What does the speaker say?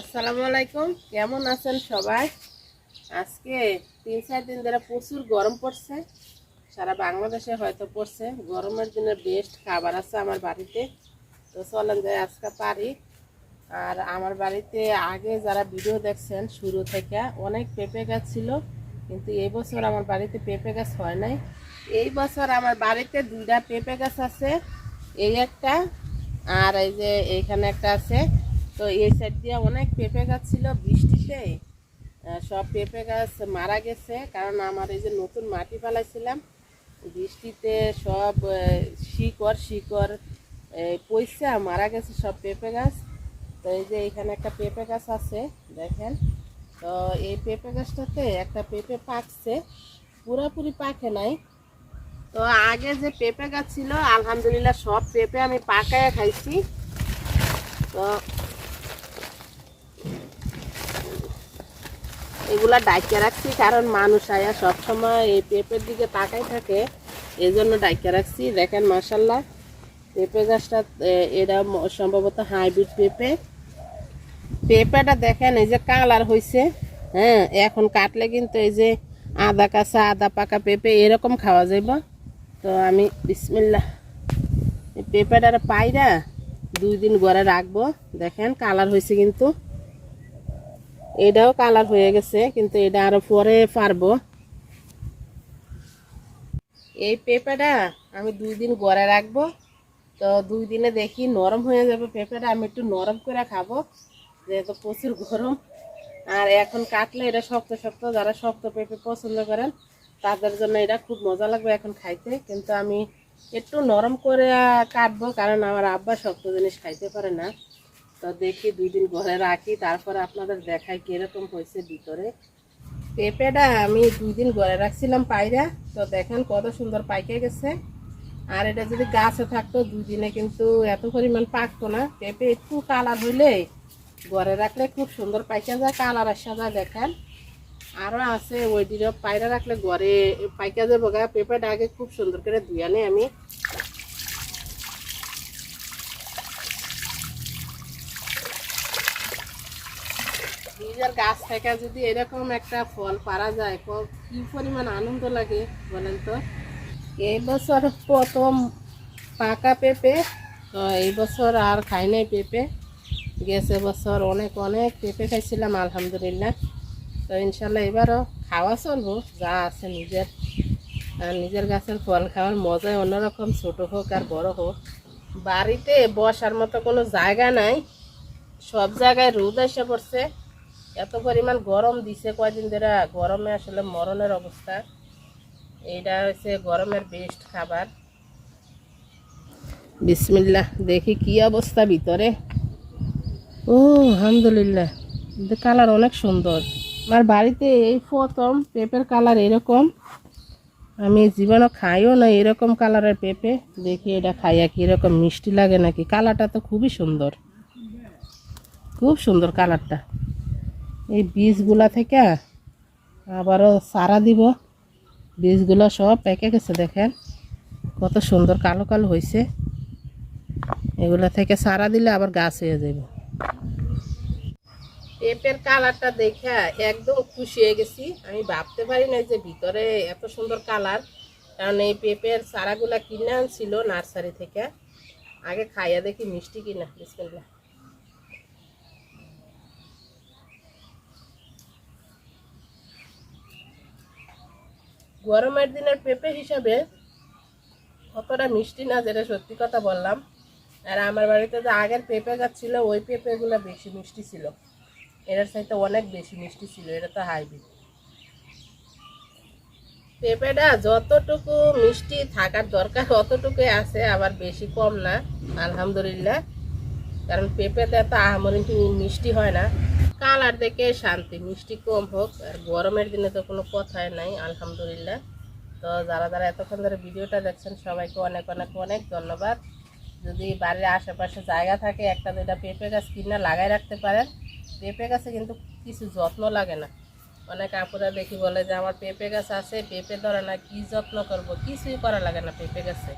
আসসালামু আলাইকুম। কেমন আছেন সবাই? আজকে তিন চার দিন ধরে প্রচুর গরম পড়ছে। সারা বাংলাদেশে হয়তো পড়ছে। গরমের দিনে বেস্ট খাবার আছে আমার বাড়িতে। তো চলেন যাই, আজকে পারি। আর আমার বাড়িতে আগে যারা ভিডিও দেখছেন, শুরু থেকে অনেক পেঁপে গাছ ছিল, কিন্তু এই বছর আমার বাড়িতে পেঁপে গাছ হয় নাই। এই বছর আমার বাড়িতে দুইটা পেঁপে গাছ আছে, এই একটা, আর এই যে এইখানে একটা আছে তো এই সাইড দিয়ে অনেক পেঁপে গাছ ছিল বৃষ্টিতে। সব পেঁপে গাছ মারা গেছে, কারণ আমার এই যে নতুন মাটি ফেলাইছিলাম, বৃষ্টিতে সব শিকড় শিকড় পয়সা মারা গেছে সব পেঁপে গাছ। তো এই যে এখানে একটা পেঁপে গাছ আছে, দেখেন। তো এই পেঁপে গাছটাতে একটা পেঁপে পাকছে, পুরোপুরি পাকে নাই। তো আগে যে পেঁপে গাছ ছিল, আলহামদুলিল্লাহ সব পেঁপে আমি পাকায় খাইছি। তো এগুলা ডাইকে রাখছি, কারণ মানুষ আয়া সবসময় এই পেঁপের দিকে তাকাই থাকে এই জন্য ডাইকে রাখছি। দেখেন মাসাল্লাহ পেঁপে গাছটা এটা সম্ভবত হাইব্রিড পেঁপে। পেঁপেটা দেখেন, এই যে কালার হয়েছে হ্যাঁ এখন কাটলে কিন্তু এই যে আদা কাঁচা, আদা পাকা পেঁপে এরকম খাওয়া যাইব। তো আমি বিসমিল্লা পেঁপেটার পাইরা দুই দিন ঘরে রাখব। দেখেন, কালার হয়েছে কিন্তু। এটাও কালার হয়ে গেছে, কিন্তু এটা আরও পরে পারব। এই পেঁপেটা আমি দুই দিন গড়ে রাখব। তো দুই দিনে দেখি নরম হয়ে যাবে পেঁপেটা, আমি একটু নরম করে খাব, যেহেতু প্রচুর গরম। আর এখন কাটলে এটা শক্ত শক্ত, যারা শক্ত পেঁপে পছন্দ করেন, তাদের জন্য এটা খুব মজা লাগবে এখন খাইতে। কিন্তু আমি একটু নরম করে কাটবো, কারণ আমার আব্বা শক্ত জিনিস খাইতে পারে না। তো দেখি দুই দিন ঘরে রাখি, তারপরে আপনাদের দেখাই কীরকম হয়েছে ভিতরে। পেঁপেটা আমি দুই দিন ঘরে রাখছিলাম পায়রা তো দেখেন কত সুন্দর পাইকে গেছে। আর এটা যদি গাছে থাকতো, দুই দিনে কিন্তু এত পরিমাণ পাকতো না। পেঁপে একটু কালার হইলে ঘরে রাখলে খুব সুন্দর পাইকা যায়, কালার আসা যায়, দেখেন। আরও আছে ওইটিরও পায়রা রাখলে ঘরে পাইকা যাব গা। পেঁপেটা আগে খুব সুন্দর করে ধুয়ে আমি। নিজের গাছ থেকে যদি এরকম একটা ফল পারা যায় ক- পরিমাণ আনন্দ লাগে বলেন তো? এই বছর প্রথম পাকা পেঁপে, তো এই বছর আর খাই নাই পেঁপে। গেছে বছর অনেক অনেক পেঁপে খাইছিলাম, আলহামদুলিল্লাহ। তো ইনশাল্লাহ এবারও খাওয়া চলবো, যা আছে নিজের। আর নিজের গাছের ফল খাওয়ার মজাই অন্যরকম, ছোট হোক আর বড় হোক। বাড়িতে বসার মতো কোনো জায়গা নাই। সব জায়গায় রোদ এসে পড়ছে। এত পরিমাণ গরম দিছে কয়দিন ধরে। গরমে আসলে মরণের অবস্থা। এইটা হচ্ছে গরমের বেস্ট খাবার। বিসমিল্লাহ, দেখি কি অবস্থা ভিতরে। ও, আলহামদুলিল্লাহ। কালার অনেক সুন্দর। আমার বাড়িতে এই প্রথম পেঁপের কালার এরকম। আমি জীবনও খাইও না এরকম কালারের পেঁপে। দেখি এটা খাইয়া কি এরকম মিষ্টি লাগে নাকি। কালারটা তো খুবই সুন্দর। খুব সুন্দর কালারটা এই বীজগুলা থেকে আবারও সারা দিব। বীজগুলো সব পেকে গেছে, দেখেন। কত সুন্দর কালো কালো হয়েছে এগুলা থেকে সারা দিলে আবার গাছ হয়ে যাবে পেঁপের কালারটা দেখে একদম খুশি হয়ে গেছি। আমি ভাবতে পারি না যে ভিতরে এত সুন্দর কালার। কারণ এই পেঁপের চারাগুলা কিনে আনছিল নার্সারি থেকে। আগে খাইয়া দেখি মিষ্টি কিনা, বিসমিল্লাহ। গরমের দিনের পেঁপে হিসাবে অতটা মিষ্টি না যেটা সত্যি কথা বললাম। আর আমার বাড়িতে যে আগের পেঁপে গাছ ছিল, ওই পেঁপেগুলো বেশি মিষ্টি ছিল। এটার সাথে অনেক বেশি মিষ্টি ছিল, এটা তো হাইব্রিড। পেঁপেটা যতটুকু মিষ্টি থাকার দরকার অতটুকুই আছে, আবার বেশি কম না, আলহামদুলিল্লাহ। কারণ পেঁপেতে এত আহামরি মিষ্টি হয় না। কালার দেখে শান্তি, মিষ্টি কম হোক, আর গরমের দিনে তো কোনো কথাই নাই, আলহামদুলিল্লাহ। তো যারা যারা এতক্ষণ ধরে ভিডিওটা দেখছেন, সবাইকে অনেক অনেক অনেক ধন্যবাদ। যদি বাড়ির আশেপাশে জায়গা থাকে, একটা দুইটা পেঁপে গাছ কিনে লাগাই রাখতে পারেন। পেঁপে গাছে কিন্তু কিছু যত্ন লাগে না। অনেক আপুরা দেখি বলে যে, আমার পেঁপে গাছ আছে, পেঁপে ধরে না, কী যত্ন করব? কিছুই করা লাগে না পেঁপে গাছে।